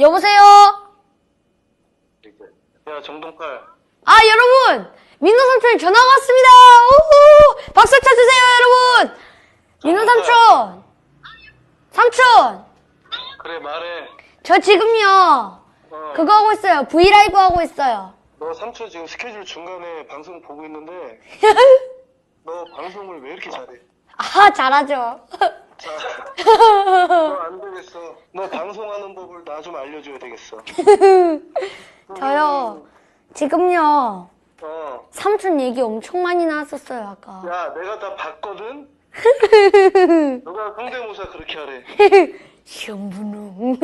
여보세요? 야 정동팔 아, 여러분! 민호 삼촌이 전화가 왔습니다! 우후! 박수 쳐주세요, 여러분! 민호 삼촌! 삼촌! 그래 말해 저 지금요, 어, 그거 하고 있어요. 브이라이브 하고 있어요. 너 삼촌 지금 스케줄 중간에 방송 보고 있는데 너 방송을 왜 이렇게 잘해 아, 잘하죠. 너 안 되겠어. 너 방송하는 법을 나 좀 알려줘야 되겠어. 저요, 지금요, 어야 삼촌 얘기 엄청 많이 나왔었어요, 아까. 내가 다 봤거든? 누가 성대모사 그렇게 하래. 시험분홍.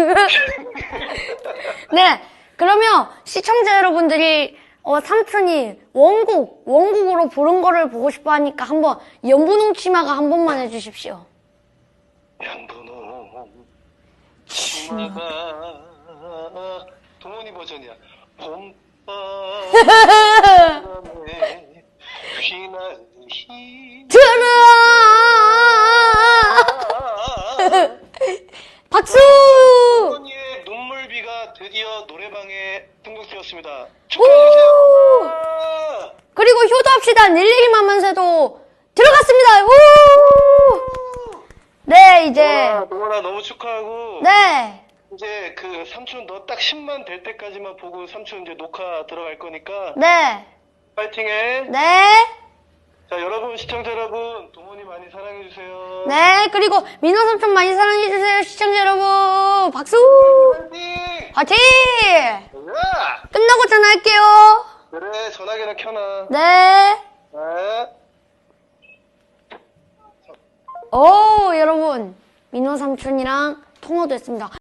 네, 그러면 시청자 여러분들이 어, 삼촌이 원곡, 원곡으로 부른 거를 보고 싶어 하니까 한번 연분홍 치마가 한 번만 해주십시오. 양분홍 치마가 동원이 버전이야 봄바람에 휘날리 들어! 박수! 동원이의 눈물비가 드디어 노래방에 등록되었습니다 오! 축하해주세요 그리고 효도합시다. 닐리기만 만세도 들어갔습니다. 우! 네, 이제. 동원아, 동원아 너무 축하하고 네. 이제 그 삼촌 너 딱 10만 될 때까지만 보고 삼촌 이제 녹화 들어갈 거니까 네. 파이팅해 네. 자 여러분 시청자 여러분 동원이 많이 사랑해 주세요 네. 그리고 민호 삼촌 많이 사랑해 주세요. 시청자 여러분. 박수! 파이팅 화이팅! 야! 끝나고 전화할게요. 그래 전화기나 켜놔 네. 네. 오, 여러분. 민호 삼촌이랑 통화도 했습니다.